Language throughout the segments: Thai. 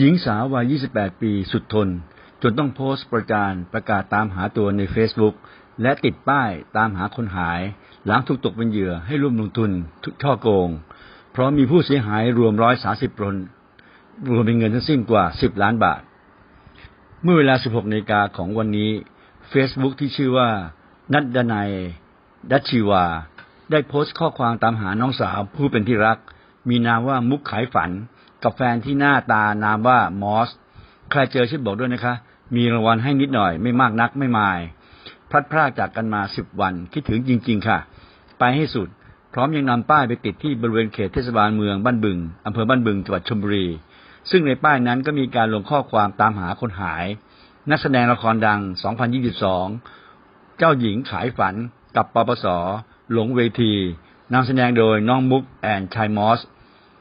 หญิงสาววัย 28 ปีสุดทน จนต้องโพสต์ประจานประกาศตามหาตัวใน Facebook และติดป้ายตามหาคนหาย หลังถูกตกเป็นเหยื่อให้ร่วมลงทุนทุกช่อโกง เพราะมีผู้เสียหายรวม130คนรวมเป็นเงินทั้งสิ้นกว่า 10 ล้านบาท เมื่อเวลา 16นาฬิกาของวันนี้ Facebook ที่ชื่อว่า นัดดนัยดัชชีวา ได้โพสต์ข้อความตามหาน้องสาวผู้เป็นที่รัก มีนามว่ามุกขายฝัน กับแฟนที่หน้าตานามว่ามอส ใครเจอช่วยบอกด้วยนะคะ มีรางวัลให้นิดหน่อย ไม่มากนักไม่มาย พลัดพรากจากกันมาสิบวัน คิดถึงจริง ๆ ค่ะ ไปให้สุด พร้อมยังนำป้ายไปติดที่บริเวณเขตเทศบาลเมืองบ้านบึงอำเภอบ้านบึงจังหวัดชลบุรี ซึ่งในป้ายนั้นก็มีการลงข้อความตามหาคนหาย นักแสดงละครดัง 2022 เจ้าหญิงขายฝันกับปปส หลงเวทีนำแสดงโดยน้องมุกแอนชายมอส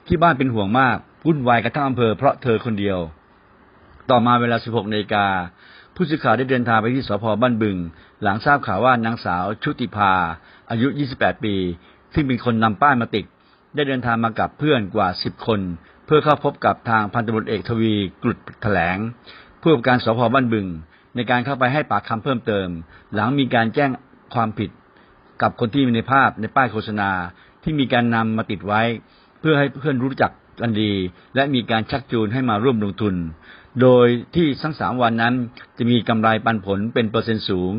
ที่บ้านเป็นห่วงมาก วุ่นวายกันทั้งอำเภอเพราะเธอคนเดียว ต่อมาเวลา 16นาฬิกาผู้สื่อข่าวได้เดินทางไปที่สพบ้านบึง หลังทราบข่าวว่านางสาวชุติภา อายุ 28 ปี ซึ่งเป็นคนนำป้ายมาติด ได้เดินทางมากับเพื่อนกว่า 10 คน เพื่อเข้าพบกับทางพันตำรวจเอกทวีกรุดแถลงผู้กำกับการสพบ้านบึง ในการเข้าไปให้ปากคำเพิ่มเติม หลังมีการแจ้งความผิดกับคนที่มีในภาพในป้ายโฆษณาที่มีการนำมาติดไว้ เพื่อให้เพื่อนรู้จัก กันดี และมีการชักจูงให้มาร่วมลงทุน โดยที่ทั้งสามวันนั้นจะมีกำไรปันผลเป็นเปอร์เซ็นต์สูง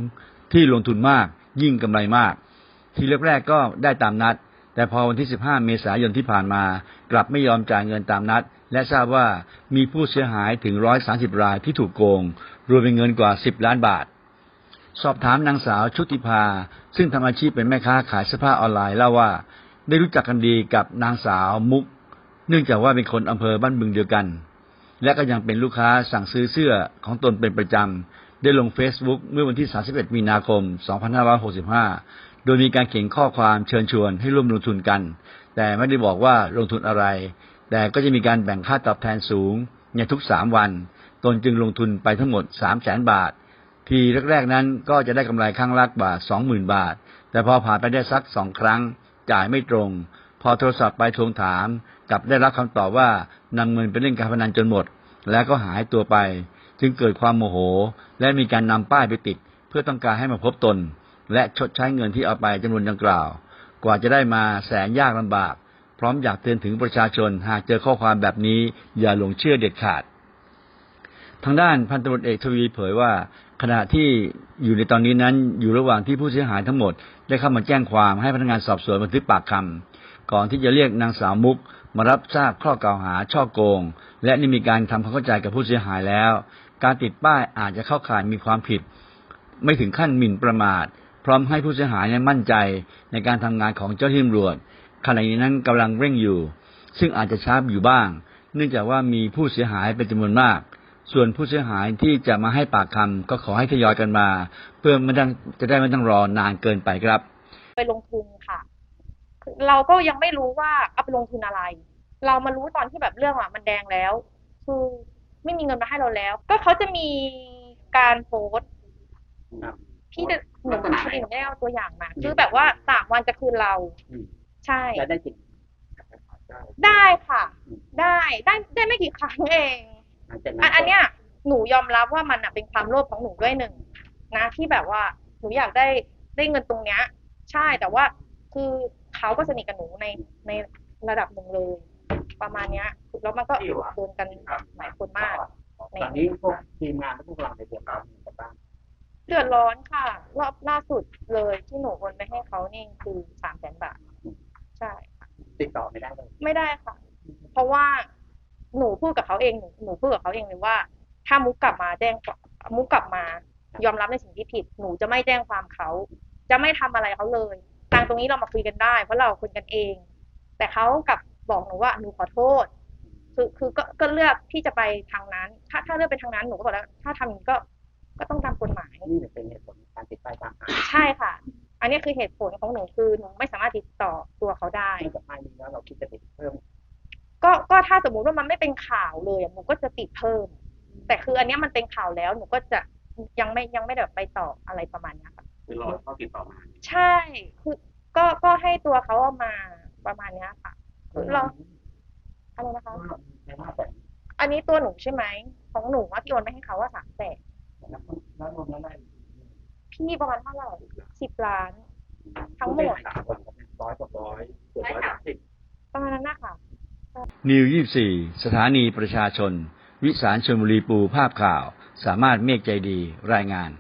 ที่ลงทุนมาก ยิ่งกำไรมาก ทีแรกๆก็ได้ตามนัด แต่พอวันที่ 15 เมษายนที่ผ่านมา กลับไม่ยอมจ่ายเงินตามนัด และทราบว่ามีผู้เสียหายถึง 130 รายที่ถูกโกง รวมเป็นเงินกว่า 10 ล้านบาทสอบถามนางสาวชุติภา ซึ่งทำอาชีพเป็นแม่ค้าขายเสื้อผ้าออนไลน์เล่าว่า ได้รู้จักกันดีกับนางสาวมุก เนื่องจากว่าเป็นคนอำเภอบ้านบึงเดียวกัน และก็ยังเป็นลูกค้าสั่งซื้อเสื้อของตนเป็นประจำ ได้ลง Facebook เมื่อวันที่ 31 มีนาคม 2565 โดยมีการเขียนข้อความเชิญชวนให้ร่วมลงทุนกัน แต่ไม่ได้บอกว่าลงทุนอะไร แต่ก็จะมีการแบ่งค่าตอบแทนสูงในทุก 3 วัน ตนจึงลงทุนไปทั้งหมด 3 0 0 0 0 0 บาท ทีแรกๆนั้นก็จะได้กำไรครั้งละบาท 20,000 บาท แต่พอผ่านไปได้สักสองครั้ง จ่ายไม่ตรง พอโทรศัพท์ไปทวงถาม กลับได้รับคำตอบว่านำเงินไปเล่นการพนันจนหมด แล้วก็หายตัวไป จึงเกิดความโมโห และมีการนำป้ายไปติด เพื่อต้องการให้มาพบตน และชดใช้เงินที่เอาไปจำนวนดังกล่าว กว่าจะได้มาแสนยากลำบาก พร้อมอยากเตือนถึงประชาชน หากเจอข้อความแบบนี้ อย่าหลงเชื่อเด็ดขาด ทางด้านพันตำรวจเอกทวีเผยว่าขณะที่อยู่ในตอนนี้นั้นอยู่ระหว่างที่ผู้เสียหายทั้งหมด ได้เข้ามาแจ้งความให้พนักงานสอบสวนบันทึกปากคำ ก่อนที่จะเรียกนางสาวมุกมารับทราบข้อกล่าวหาช่อโกง และนี่มีการทำความเข้าใจกับผู้เสียหายแล้ว การติดป้ายอาจจะเข้าข่ายมีความผิด ไม่ถึงขั้นหมิ่นประมาท พร้อมให้ผู้เสียหายนั้มั่นใจในการทำงานของเจ้าหน้าที่ตำรวจขณะนี้นั้นกำลังเร่งอยู่ ซึ่งอาจจะช้าอยู่บ้าง เนื่องจากว่ามีผู้เสียหายเป็นจำนวนมาก ส่วนผู้เสียหายที่จะมาให้ปากคำก็ขอให้ทยอยกันมา เพื่อไม่ต้องจะได้ไม่ต้องรอนานเกินไปครับ ไปลงทุนค่ะ เราก็ยังไม่รู้ว่าเอาไปลงทุนอะไร เรามารู้ตอนที่แบบเรื่องอะมันแดงแล้ว คือไม่มีเงินมาให้เราแล้ว ก็เขาจะมีการโพสต์ครับพี่จะหนูพี่หนูได้เอาตัวอย่างมาคือแบบว่าสามวันจะคืนเราอืมใช่แล้วได้จริงได้ค่ะ ได้ได้ได้ไม่กี่ครั้งเองหลังจากอันอันเนี้ยหนูยอมรับว่ามันอะเป็นความโลภของหนูด้วยหนึ่งนะที่แบบว่าหนูอยากได้ได้เงินตรงเนี้ย ใช่แต่ว่าคือ เขาก็สนิทกับหนูในในระดับหนึ่งเลย ประมาณเนี้ยแล้วมันก็โดนกันหลายคนมากตอนนี้พวกทีมงานและพวกเราในเดือดร้อนกันบ้างเดือดร้อนค่ะ รอบล่าสุดเลยที่หนูโอนไปให้เขานี่คือสามแสนบาท ใช่ติดต่อไม่ได้เลยไม่ได้ค่ะ เพราะว่าหนูพูดกับเขาเองหนูหนูพูดกับเขาเองเลยว่า ถ้ามุกกลับมาแจ้งมุกกลับมา ยอมรับในสิ่งที่ผิด หนูจะไม่แจ้งความเขา จะไม่ทำอะไรเขาเลย ทางตรงนี้เรามาคุยกันได้ เพราะเราคุยกันเอง แต่เขากลับบอกหนูว่าหนูขอโทษ คือคือก็ก็เลือกที่จะไปทางนั้น ถ้าถ้าเลือกไปทางนั้นหนูก็บอกแล้ว ถ้าทำอย่างนี้ก็ก็ต้องตามกฎหมายนี่เป็นเหตุผลในการติดป้ายตามหาใช่ค่ะ อันนี้คือเหตุผลของหนูคือหนูไม่สามารถติดต่อตัวเขาได้นอกจากป้ายนี้แล้วเราคิดจะติดเพิ่ม ก็ก็ถ้าสมมุติว่ามันไม่เป็นข่าวเลยอะหนูก็จะติดเพิ่ม แต่คืออันเนี้ยมันเป็นข่าวแล้วหนูก็จะยังไม่ยังไม่ได้แบบไปต่ออะไรประมาณเนี้ยค่ะ คือรอเขาติดต่อมาใช่คือก็ก็ให้ตัวเขาเอามาประมาณเนี้ยค่ะคือเราอะไรนะคะในหน้าแต่อันนี้ตัวหนูใช่ไหมของหนูว่าที่โอนไปให้เขาว่าสามแสนแล้วแล้วรวมแล้วได้พี่ประมาณเท่าไหร่สิบล้าน ทั้งหมดสามคนร้อยกว่าร้อยเกือบร้อยสามสิบประมาณนั้นนะคะนิว24สถานีประชาชน วิสารชนบุรีปูภาพข่าว สามารถเมฆใจดีรายงาน